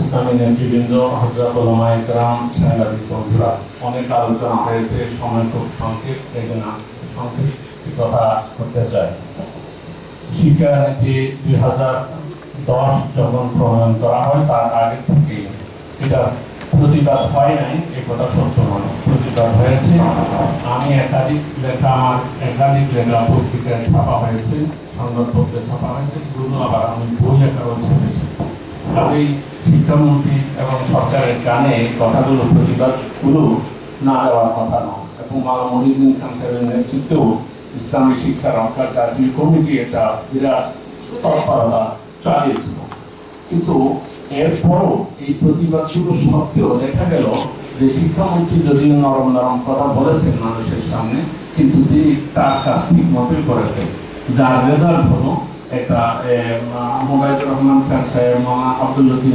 ইসলামী নেতৃবৃন্দ হজরত ওলামা বন্ধুরা, অনেক আলোচনা হয়েছে, সময় খুব সংক্ষেপ এই জন্য সংক্ষেপ কথা করতে চাই। শিক্ষা নীতি দুই হাজার দশ যখন প্রণয়ন করা হয়, তার আগে থেকে এটা প্রতিবাদ হয় নাই এ কথা সত্য নয়, প্রতিবাদ হয়েছে। আমি একাধিক লেখা, আমার একাধিক লেখা পত্রিকায় ছাপা হয়েছে, সংবাদপত্রে ছাপা হয়েছে, এগুলো আবার আমি বই আকারও ছেপেছি কাজেই শিক্ষামন্ত্রী এবং সরকারের কানে কথাগুলো প্রতিবাদগুলো না দেওয়ার কথা নয়। এবং মালা মহিউদ্দিন খান সাহেবের নেতৃত্বেও ইসলামী শিক্ষা রক্ষার জাতীয় কমিটি এটা বিরাট তৎপরতা চালিয়েছিল। কিন্তু এরপরও এই প্রতিবাদগুলো সত্ত্বেও দেখা গেল যে শিক্ষামন্ত্রী যদিও নরম নরম কথা বলেছেন মানুষের সামনে, কিন্তু তিনি তার কাজ ঠিক মতোই করেছেন। যার রেজাল্ট হলো একটা মোবাইদুর রহমান খান সাহেব মামা আব্দুল লতিফ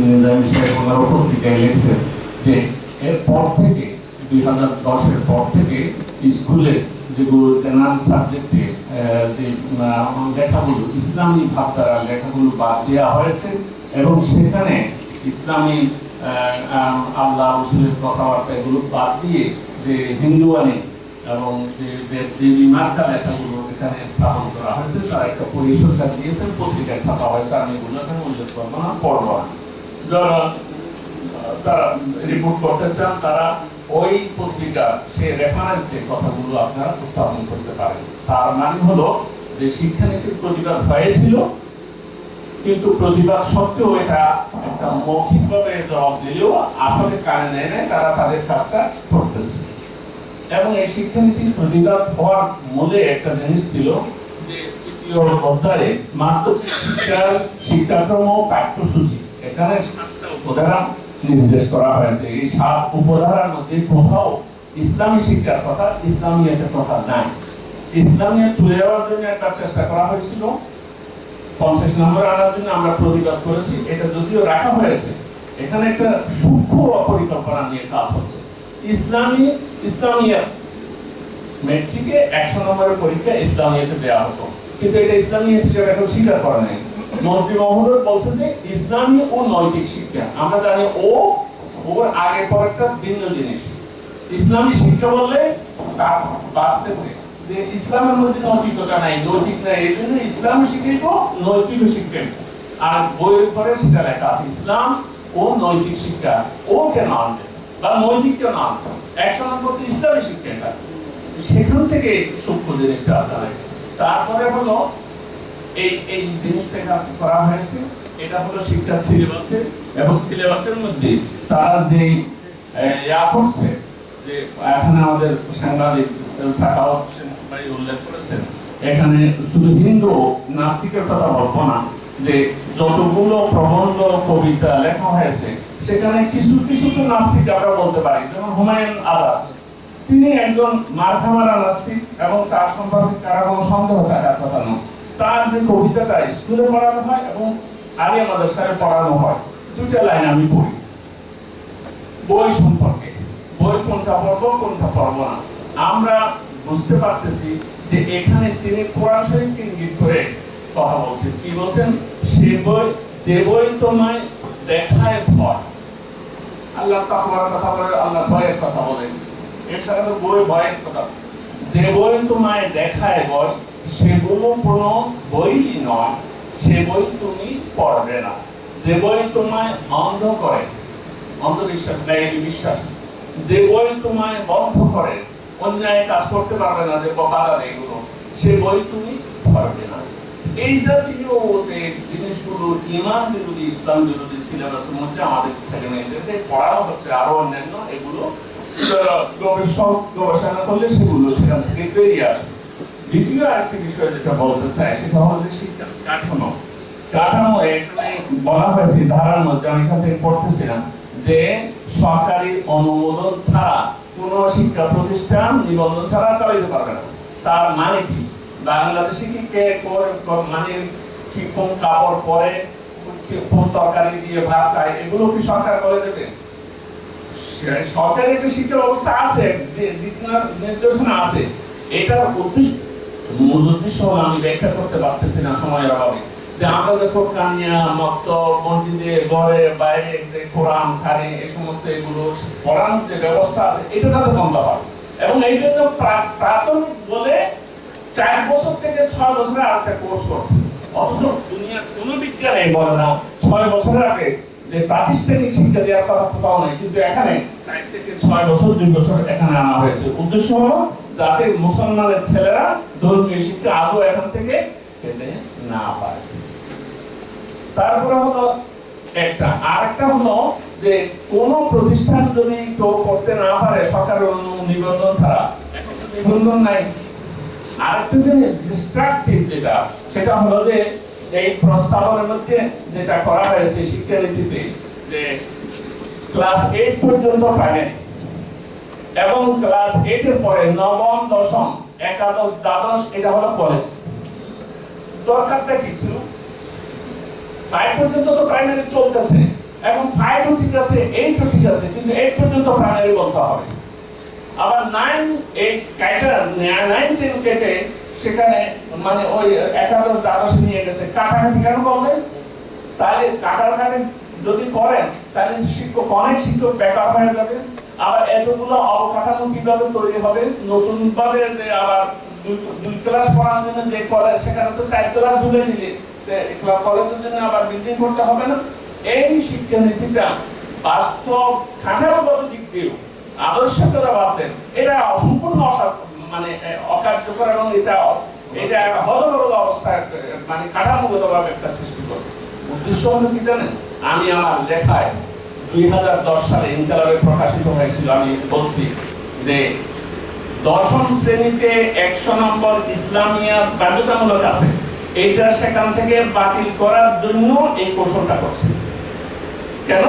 সাহেব পত্রিকায় লিখছেন যে এরপর থেকে, দুই হাজার দশের পর থেকে স্কুলে যেগুলো সাবজেক্টে যে লেখাগুলো, ইসলামী ভাবধারা লেখাগুলো বাদ দেওয়া হয়েছে এবং সেখানে ইসলামী আল্লাহ রসুলের কথাবার্তা এগুলো বাদ দিয়ে যে হিন্দুয়ানি এবং মার্কা লেখাগুলো এখানে স্থাপন করা হয়েছে তার একটা পরিসরকার দিয়েছেন, পত্রিকায় ছাপা হয়েছে, আমি এগুলো এখানে উল্লেখ করব না, পড়ব যারা, তারা রিপোর্ট করতে চান, তারা ওই পত্রিকার সে রেফারেন্সে কথাগুলো আপনারা উত্থাপন করতে পারেন। তার মানে হলো যে শিক্ষানীতির প্রতিবাদ হয়েছিল, কিন্তু প্রতিবাদ সত্ত্বেও এটা একটা মৌখিকভাবে জবাব দিলেও আসলে কানে নেয় তারা তাদের কাজটা করতেছে। এবং এই শিক্ষানীতির প্রতিবাদ হওয়ার মূলে একটা জিনিস ছিল যে তৃতীয় অধ্যায়ে মাধ্যমিক শিক্ষার শিক্ষাক্রম ও পাঠ্যসূচি। এখানে সাতটা উপধারা নির্দেশ করা হয়েছে। এই সাত উপধারার মধ্যে কোথাও ইসলামী শিক্ষার কথা ইসলামিয়াতের কথা নাই। ইসলামিয়া তুলে দেওয়ার জন্য একটা চেষ্টা করা হয়েছিল। পঞ্চাশ নম্বর আনার জন্য আমরা প্রতিবাদ করেছি। এটা যদিও রাখা হয়েছে, এখানে একটা সূক্ষ্ম পরিকল্পনা নিয়ে কাজ হচ্ছে। ইসলামী, ইসলামিয়া। মেট্রিকে একশো নম্বরের পরীক্ষা ইসলামিয়াতে দেওয়া হতো। কিন্তু এটা ইসলামিয়া হিসেবে এখন স্বীকার করে নাই। মন্ত্রী মহোদয় বলছেন যে ইসলামী ও নৈতিক শিক্ষা। আমরা জানি ও ওর আগে পরেরটা ভিন্ন জিনিস। ইসলামী শিক্ষা বললে বাড়তেছে। যে ইসলামের মধ্যে নৈতিকতা নাই, নৈতিক নাই, এই জন্য ইসলাম শিখাইব নৈতিক শিক্ষা। আর বইয়ের পরে সেটা লেখা আছে, ইসলাম ও নৈতিক শিক্ষা, ও কেন আনবে? বা নৈতিক কেন নম্বর তো ইসলামী শিক্ষাটা, সেখান থেকে সূক্ষ্ম জিনিসটা আপনারা তারপরে হলো, এই এই জিনিসটা করা হয়েছে, এটা হলো শিক্ষা সিলেবাসে এবং সিলেবাসের মধ্যে তারা যে ইয়া করছে, যে এখানে আমাদের সাংবাদিক হোসেন ভাই উল্লেখ করেছেন, এখানে শুধু হিন্দু নাস্তিকের কথা বলব না, যে যতগুলো প্রবন্ধ কবিতা লেখা হয়েছে সেখানে কিছু কিছু তো নাস্তিক আমরা বলতে পারি, যেমন হুমায়ুন আজাদ। তিনি একজন মারখামারা নাস্তিক এবং তার সম্পর্কে কারও কোনো সন্দেহ থাকার কথা নয়। তার যে কবিতাটা স্কুলে পড়ানো হয় এবং আলিয়া মাদ্রাসায় পড়ানো হয়, দুইটা লাইন আমি পড়ি। বই সম্পর্কে, বই কোনটা পড়ব কোনটা পড়ব না। আমরা বুঝতে পারতেছি যে এখানে তিনি কোরআন শরীফকে ইঙ্গিত করে কথা বলছেন। কি বলছেন? সে বই, যে বই তোমায় দেখায় ভয় আল্লাহ তাকওয়ার কথা বলে, আল্লাহ ভয়ের কথা বলেন এছাড়া তো বই ভয়ের কথা। যে বই তোমায় দেখায় ভয় সেগুলো কোনো বই নয়। সে বই তুমি পড়বে না। যে বই তোমায় অন্ধ করে, অন্ধবিশ্বাস ব্যয় বিশ্বাস। যে বই তোমায় বন্ধ করে, অন্যায় কাজ করতে পারবে না যে বাধা এগুলো, সে বই তুমি পড়বে না। এই জাতীয় যে জিনিসগুলো ইমান বিরোধী ইসলাম বিরোধী সিলেবাসের মধ্যে আমাদের ছেলে মেয়েদেরকে পড়ানো হচ্ছে, আরও অন্যান্য এগুলো গবেষক, গবেষণা করলে সেগুলো সেখান থেকে বেরিয়ে দ্বিতীয় আরেকটি বিষয় যেটা বলতে চাই, সেটা হলো যে শিক্ষা, কাঠামো। কাঠামো এখানে বলা হয়েছে, ধারার মধ্যে আমি এখান থেকে পড়তেছিলাম যে সরকারি অনুমোদন ছাড়া কোনো শিক্ষা প্রতিষ্ঠান নিবন্ধন ছাড়া চালাইতে পারবে না। তার মানে কি? বাংলাদেশে কি কে কোর- কোর- মানে কি কোন কাপড় পরে, কি- কোন তরকারি দিয়ে ভাত খায়, এগুলো কি সরকার বলে দেবে? সরকারের একটা শিক্ষা ব্যবস্থা আছে নির্দেশনা আছে। এটার উদ্দেশ্য মূল উদ্দেশ্য হলো আমি ব্যাখ্যা করতে পারতেছি না সময়ের অভাবে। যে আমরা যখন কানিয়া মক্ত মসজিদে ঘরে, বাইরে যে কোরআন খানে এই সমস্ত এগুলো পড়ানোর যে ব্যবস্থা আছে, এটা যাতে বন্ধ হয়। এবং এই জন্য প্রাথমিক বলে চার বছর থেকে ছয় বছরের আরেকটা কোর্স করছে। অথচ দুনিয়ার কোনো বিজ্ঞানে বলে না, ছয় বছরের আগে যে প্রাতিষ্ঠানিক শিক্ষা দেওয়ার কথা কোথাও নেই, কিন্তু এখানে চার থেকে ছয় বছর, দুই বছর এখানে আনা হয়েছে। উদ্দেশ্য হলো যাতে মুসলমানের ছেলেরা ধর্মীয় শিক্ষা আদৌ এখান থেকে পেতে না পারে। তারপরে হলো একটা। আরেকটা হলো যে কোন প্রতিষ্ঠান যদি কেউ করতে না পারে, সরকারের অনু- নিবন্ধন ছাড়া, এখন তো নিবন্ধন নাই। আরেকটা জিনিস ডিস্ট্রাকটিভ যেটা, সেটা হলো যে, এই প্রস্তাবনের মধ্যে যেটা করা হয়েছে শিক্ষানীতিতে, যে ক্লাস এইট পর্যন্ত প্রাইমারি এবং ক্লাস এইট এর পরে নবম, দশম, একাদশ, দ্বাদশ, এটা হলো কলেজ দরকারটা কি ছিল? ফাইভ পর্যন্ত তো প্রাইমারি চলতেছে এখন ফাইভও ঠিক আছে এইটও ঠিক আছে, কিন্তু এইট পর্যন্ত প্রাইমারি বলতে হবে। আবার নাইন এইট কাইটা নাইন টেন কেটে সেখানে মানে ওই একাদশ দ্বাদশ নিয়ে গেছে। কাটাকাটি কেন করলেন? তাহলে কাটাকাটি যদি করেন, তাহলে শিক্ষক, অনেক শিক্ষক বেকার হয়ে যাবে। আবার এতগুলো অবকাঠামো কীভাবে তৈরি হবে? নতুন ভাবে যে আবার দুই- ক্লাস পড়ার জন্য যে কলেজ সেখানে তো চার ক্লাস ঢুকে দিলে যে কলেজের জন্য আবার বিল্ডিং করতে হবে না। এই শিক্ষানীতিটা বাস্তব খানাগত দিক দিয়েও আদর্শিকতা বাদ দেন। এটা সম্পূর্ণ মানে অকার্যকর এবং এটা এটা এ, মানে কাঠামোগত ভাবে একটা সৃষ্টি করবে উদ্দেশ্য হলো কি জানেন? আমি আমার লেখায় দুই সালে ইনকালাবে প্রকাশিত হয়েছিল আমি বলছি যে দশম শ্রেণীতে একশো নম্বর ইসলামিয়া বাধ্যতামূলক আছে। এইটা সেখান থেকে বাতিল করার জন্য এই কৌশলটা করছে। কেন?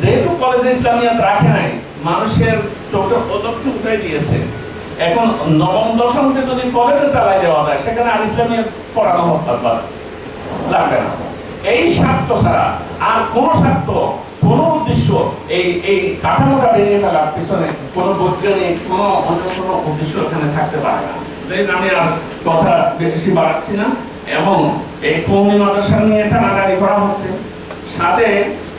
যেহেতু কলেজে ইসলামিয়াত রাখে নাই মানুষের চোখে পদক্ষে উঠাই দিয়েছে। এখন নবম, দশমকে যদি কলেজে চালাই দেওয়া যায়, সেখানে আর ইসলামিয়াত পড়ানো হতে পারে লাগবে না। এই স্বার্থ ছাড়া আর কোন স্বার্থ, কোন উদ্দেশ্য এই এই কাঠামোটা ভেঙে ফেলার পিছনে কোন বৈজ্ঞানিক, কোন অন্য কোনো উদ্দেশ্য এখানে থাকতে পারে না। আমি আর কথা বেশি বাড়াচ্ছি না। এবং এই কৌমি মাদ্রাসা নিয়ে টানাটানি করা হচ্ছে। সাথে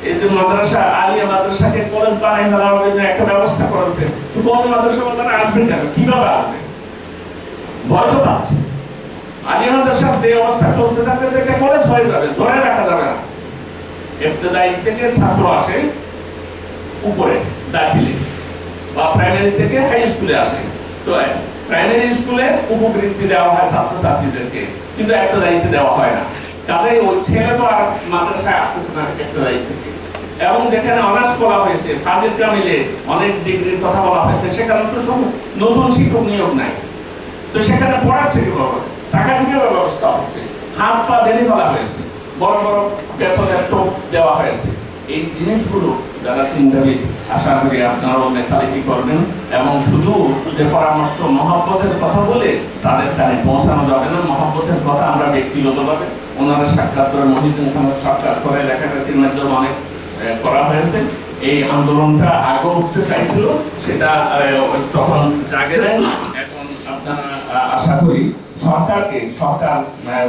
এই যে মাদ্রাসা, আলিয়া মাদ্রাসাকে কলেজ বানাই ফেলার জন্য একটা ব্যবস্থা করেছে কৌমি মাদ্রাসা তারা আসবে কেন? কীভাবে আসবে? ভয় তো পাচ্ছে। আলিয়া মাদ্রাসার যে অবস্থা চলতে থাকবে একটা কলেজ হয়ে যাবে, ধরে রাখা যাবে না। ইবতেদায়ী থেকে ছাত্র আসে, উপরে দাখিলে। বা প্রাইমারি থেকে হাই স্কুলে আসে। তো প্রাইমারি স্কুলে উপবৃত্তি দেওয়া হয় ছাত্রছাত্রীদেরকে। কিন্তু একটা দায়িত্ব দেওয়া হয় না। কাজেই ওই ছেলে তো আর মাদ্রাসায় আসতেছে না। এবং যেখানে অনার্স করা হয়েছে, ফাজিল কামিলে অনেক ডিগ্রির কথা বলা হয়েছে, সেখানে তো সব নতুন শিক্ষক নিয়োগ নাই। তো সেখানে পড়াচ্ছে কীভাবে? টাকা কীভাবে ব্যবস্থা হচ্ছে। হাত পা বেঁধে ফেলা হয়েছে। বড় বড় বেতনের টোপ দেওয়া হয়েছে। এই জিনিসগুলো যারা চিন্তাবিদ, আশা করি আপনারাও লেখালেখি করবেন এবং শুধু যে পরামর্শ, মহাব্বতের কথা বলে তাদের কানে পৌঁছানো যাবে না। মহাব্বতের কথা আমরা ব্যক্তিগতভাবে ওনারা সাক্ষাৎ করে মহিদিন খানের সাক্ষাৎ করে লেখালেখির মাধ্যমে অনেক করা হয়েছে। এই আন্দোলনটা আগে উঠতে চাইছিল, সেটা তখন জাগে দেয় এখন আপনারা আশা করি সরকারকে, সরকার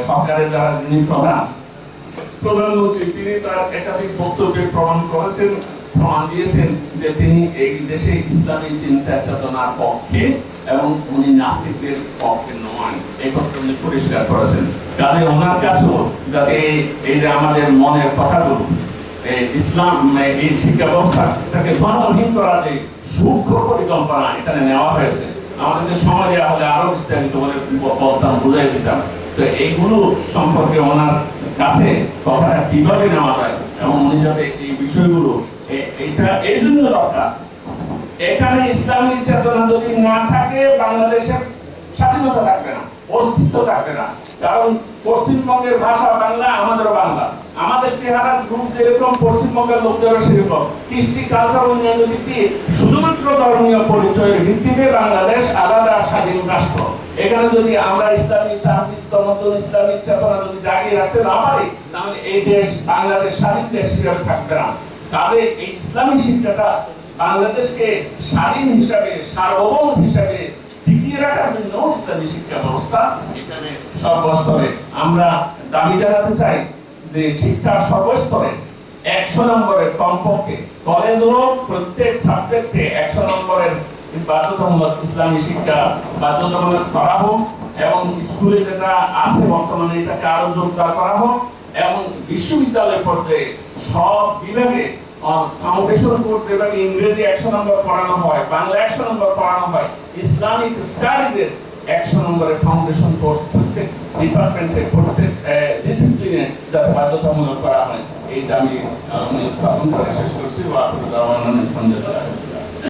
সরকারের যারা যিনি প্রধান, প্রধানমন্ত্রী, তিনি তার একাধিক বক্তব্যে প্রমাণ করেছেন, প্রমাণ দিয়েছেন যে তিনি এই দেশে ইসলামী চিন্তা চেতনার পক্ষে এবং উনি নাস্তিকদের পক্ষে নয়। এই কথা উনি পরিষ্কার করেছেন। কাজে ওনার কাছেও যাতে এই- যে আমাদের মনের কথাগুলো ইসলাম এই- এই শিক্ষা ব্যবস্থাটাকে ধর্মহীন করার যে সূক্ষ্ম পরিকল্পনা এখানে নেওয়া হয়েছে আমাদেরকে সময় দেওয়া হলে আরও বিস্তারিত বলে বলতাম বুঝাই দিতাম। তো এইগুলো সম্পর্কে ওনার কাছে কথাটা কীভাবে নেওয়া যায় এবং উনি যাতে এই বিষয়গুলো এইটা এই জন্য দরকার এখানে ইসলামী চেতনা যদি না থাকে, বাংলাদেশের স্বাধীনতা থাকবে না, অস্তিত্ব থাকবে না। কারণ পশ্চিমবঙ্গের ভাষা বাংলা আমাদেরও বাংলা। আমাদের চেহারার রূপ যেরকম, পশ্চিমবঙ্গের লোকদেরও সেরকম। কৃষ্টি, কালচার উন্নয়নের দিক শুধুমাত্র ধর্মীয় পরিচয়ের ভিত্তিতে বাংলাদেশ আলাদা স্বাধীন রাষ্ট্র। এখানে যদি আমরা ইসলামী চাচিত্য মতন ইসলামী চেতনা যদি জাগিয়ে রাখতে না পারি, তাহলে এই দেশ, বাংলাদেশ স্বাধীন দেশ হিসেবে থাকবে না। কাজে এই ইসলামী শিক্ষাটা বাংলাদেশকে স্বাধীন হিসাবে, সার্বভৌম হিসাবে টিকিয়ে রাখার জন্য ইসলামী শিক্ষা ব্যবস্থা এখানে সর্বস্তরে। আমরা দাবি জানাতে চাই যে শিক্ষার সর্বস্তরে একশো নম্বরের কমপক্ষে কলেজ হোক প্রত্যেক সাবজেক্টে একশো নম্বরের বাধ্যতামূলক ইসলামী শিক্ষা বাধ্যতামূলক করা হোক এবং স্কুলে যেটা আছে বর্তমানে এটাকে আরও জোরদার করা হোক এবং বিশ্ববিদ্যালয় পর্যায়ে সব বিভাগে একশো নম্বর পড়ানো হয় ইসলামিক একশো ফাউন্ডেশন বাধ্যতামূলক করা হয়। এই দামি আমি শেষ করছি।